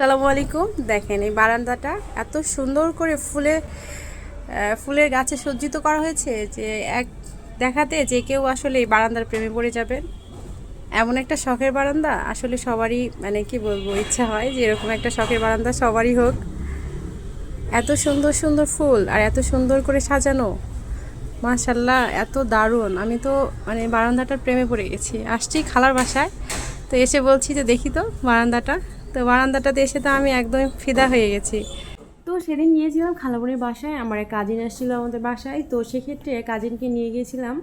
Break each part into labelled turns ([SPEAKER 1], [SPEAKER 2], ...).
[SPEAKER 1] আসসালামু আলাইকুম। দেখেন এই বারান্দাটা এত সুন্দর করে ফুলে ফুলের গাছে সজ্জিত করা হয়েছে যে এক দেখাতে যে কেউ আসলে এই বারান্দার প্রেমে পড়ে যাবেন। এমন একটা শখের বারান্দা। আসলে সবারই মানে কি বলব, ইচ্ছা হয় যে এরকম একটা শখের বারান্দা সবারই হোক। এত সুন্দর সুন্দর ফুল আর এত সুন্দর করে সাজানো। মাশাল্লাহ এত দারুণ। আমি তো মানে বারান্দাটার প্রেমে পড়ে গেছি। আসছি খালার বাসায়। তো এসে বলছি যে দেখি তো বারান্দাটা। তো বারান্দাটাতে এসে তো আমি একদম ফিদা হয়ে গেছি। তো সেদিন গিয়েছিলাম খালামুনির বাসায়, আমার এক কাজিন আসছিল আমাদের বাসায়। তো সেক্ষেত্রে কাজিনকে নিয়ে গিয়েছিলাম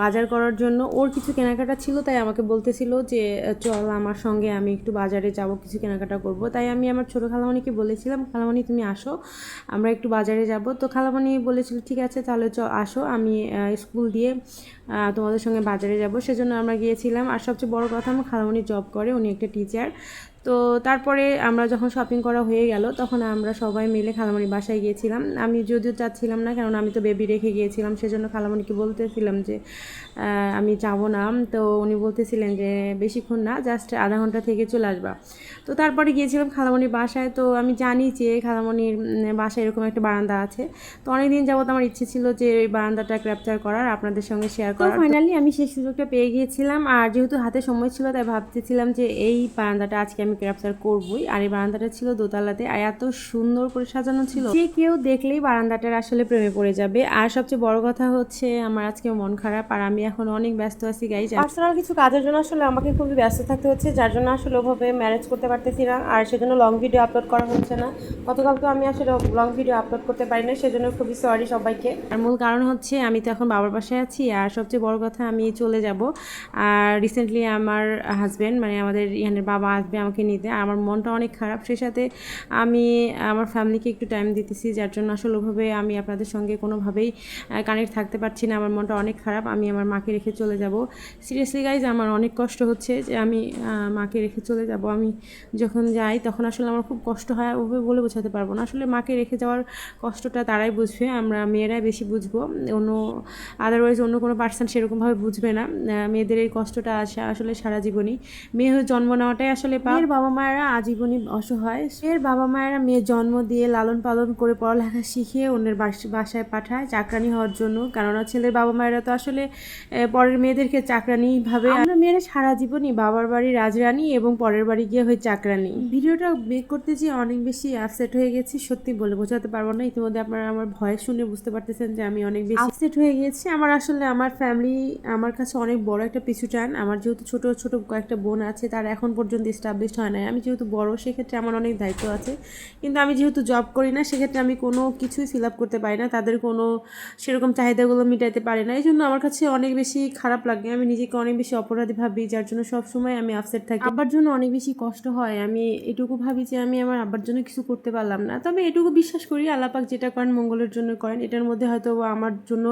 [SPEAKER 1] বাজার করার জন্য। ওর কিছু কেনাকাটা ছিল, তাই আমাকে বলতেছিল যে, চল আমার সঙ্গে আমি একটু বাজারে যাব, কিছু কেনাকাটা করব। তাই আমি আমার ছোটো খালামণিকে বলেছিলাম খালামণি তুমি আসো, আমরা একটু বাজারে যাব। তো খালামণি বলেছিল, ঠিক আছে, তাহলে চ, আসো, আমি স্কুল দিয়ে তোমাদের সঙ্গে বাজারে যাব। সেজন্য আমরা গিয়েছিলাম। আর সবচেয়ে বড় কথা, আমার খালামণি জব করে, উনি একটা টিচার তো তারপরে আমরা যখন শপিং করা হয়ে গেল তখন আমরা সবাই মিলে খালামণি বাসায় গিয়েছিলাম। আমি যদিও চাচ্ছিলাম না কারণ আমি তো বেবি রেখে গিয়েছিলাম সেজন্য খালামণিকে বলতেছিলাম যে আমি যাব না। তো উনি বলতেছিলেন যে বেশিক্ষণ না জাস্ট আধা ঘণ্টা থেকে চলে আসবা। তো তারপরে গিয়েছিলাম খালামণির বাসায়। তো আমি জানি যে খালামণির বাসায় এরকম একটা বারান্দা আছে। তো অনেক দিন যাবত আমার ইচ্ছে ছিল যে এই বারান্দাটা ক্যাপচার করার আপনাদের সঙ্গে শেয়ার করার। ফাইনালি আমি সেই সুযোগটা পেয়ে গিয়েছিলাম। আর যেহেতু হাতে সময় ছিল তাই ভাবতেছিলাম যে এই বারান্দাটা আজকে আমি ক্যাপচার করবই। আর এই বারান্দাটা ছিল দোতলাতে আর এত সুন্দর করে সাজানো ছিল। যে কেউ দেখলেই বারান্দাটার আসলে প্রেমে পড়ে যাবে। আর সবচেয়ে বড় কথা হচ্ছে আমার আজকে মন খারাপ আর আমি এখন অনেক ব্যস্ত আছি গাইজ পার্সোনাল কিছু কাজের জন্য আসলে আমাকে খুবই ব্যস্ত থাকতে হচ্ছে যার জন্য আসলে ওভাবে ম্যানেজ করতে পারতেছি না। আর সেজন্য লং ভিডিও আপলোড করা হচ্ছে না। গতকালকে আমি আসলে লং ভিডিও আপলোড করতে পারি না সেজন্য খুবই সরি সবাইকে। আর মূল কারণ হচ্ছে আমি তো এখন বাবার বাসায় আছি। আর সবচেয়ে বড় কথা আমি চলে যাব। আর রিসেন্টলি আমার হাজব্যান্ড মানে আমাদের ইহানের বাবা আসবে আমাকে নিতে। আমার মনটা অনেক খারাপ। সেই সাথে আমি, আমার ফ্যামিলিকে একটু টাইম দিতেছি, যার জন্য আসলে ওভাবে আমি আপনাদের সঙ্গে কোনোভাবেই কানেক্ট থাকতে পারছি না। আমার মনটা অনেক খারাপ। আমি আমার মাকে রেখে চলে যাব। সিরিয়াসলি গাইজ আমার অনেক কষ্ট হচ্ছে যে আমি মাকে রেখে চলে যাব। আমি যখন যাই, তখন আসলে আমার খুব কষ্ট হয়। ওভাবে বলে বোঝাতে পারব না। আসলে মাকে রেখে যাওয়ার কষ্টটা তারাই বুঝবে। আমরা মেয়েরাই বেশি বুঝব। অন্য আদারওয়াইজ অন্য কোনো পার্সন সেরকমভাবে বুঝবে না। মেয়েদের এই কষ্টটা আসে আসলে সারা জীবনই। মেয়ে জন্ম নেওয়াটাই আসলে বাবা মায়েরা আজীবনই অসহায়। মেয়ের বাবা মায়েরা মেয়ে জন্ম দিয়ে লালন পালন করে পড়ালেখা শিখিয়ে অন্যের বাস- বাসায় পাঠায় চাকরানি হওয়ার জন্য। কেননা ছেলের বাবা মায়েরা তো আসলে পরের মেয়েদেরকে চাকরানি ভাবে। আমরা মেয়েরা সারা জীবনই বাবার বাড়ি রাজরানী এবং পরের বাড়ি গিয়ে হয়ে চাকরানি। ভিডিওটা বেক করতে যে অনেক বেশি আপসেট হয়ে গেছি সত্যি বলে বোঝাতে পারব না। ইতিমধ্যে আপনারা আমার ভয়েস শুনে বুঝতে পারতেছেন যে আমি অনেক বেশি আপসেট হয়ে গেছি। আমার আসলে আমার ফ্যামিলি আমার কাছে অনেক বড় একটা পিছু টান। আমার যেহেতু ছোট ছোট কয়েকটা বোন আছে তার এখন পর্যন্ত এস্টাবলিশড হয় নাই আমি যেহেতু বড়, সেক্ষেত্রে আমার অনেক দায়িত্ব আছে। কিন্তু আমি যেহেতু জব করি না, সেক্ষেত্রে আমি কোনো কিছুই ফিল আপ করতে পারি না, তাদের কোনো সেরকম চাহিদাগুলো মিটাইতে পারি না। এই জন্য আমার কাছে অনেক বেশি খারাপ লাগে। আমি নিজেকে অনেক বেশি অপরাধী ভাবি, যার জন্য সব সময় আমি আপসেট থাকি। আব্বার জন্য অনেক বেশি কষ্ট হয়। আমি এটুকু ভাবি যে আমি আমার আব্বার জন্য কিছু করতে পারলাম না। তবে এটুকু বিশ্বাস করি, আল্লাপাক যেটা করেন মঙ্গলের জন্য করেন। এটার মধ্যে হয়তো আমার জন্য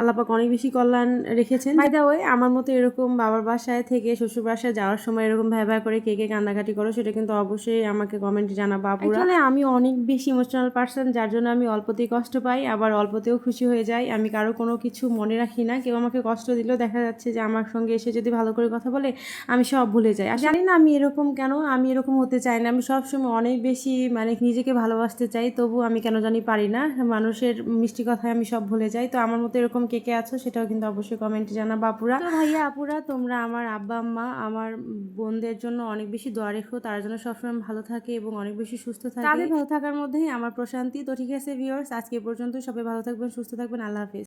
[SPEAKER 1] আল্লাপাক অনেক বেশি কল্যাণ রেখেছেন। বাই আমার মতো এরকম বাবার বাসায় থেকে শ্বশুর বাসায় যাওয়ার সময় এরকম ভ্যা করে কে কে কান্নাকাটি করো সেটা কিন্তু অবশ্যই আমাকে কমেন্টে জানাবা আসলে আমি অনেক বেশি ইমোশনাল পার্সন যার জন্য আমি অল্পতেই কষ্ট পাই আবার অল্পতেও খুশি হয়ে যাই। আমি কারও কোনো কিছু মনে রাখি না কেউ আমাকে কষ্ট দিলেও দেখা যাচ্ছে যে আমার সঙ্গে এসে যদি ভালো করে কথা বলে আমি সব ভুলে যাই। আর জানি না আমি এরকম কেন আমি এরকম হতে চাই না। আমি সবসময় অনেক বেশি মানে নিজেকে ভালোবাসতে চাই তবু আমি কেন জানি পারি না। মানুষের মিষ্টি কথায় আমি সব ভুলে যাই। তো আমার মতো এরকম কে কে আছো সেটাও কিন্তু অবশ্যই কমেন্টে জানাব আপুরা। ভাইয়া আপুরা তোমরা আমার আব্বা আম্মা আমার বোনদের জন্য অনেক বেশি দোয়া রেখো তারা যেন সবসময় ভালো থাকে এবং অনেক বেশি সুস্থ থাকে। তাদের ভালো থাকার মধ্যেই আমার প্রশান্তি। তো ঠিক আছে ভিউয়ার্স আজকে পর্যন্ত সবাই ভালো থাকবেন, সুস্থ থাকবেন। আল্লাহ হাফিজ।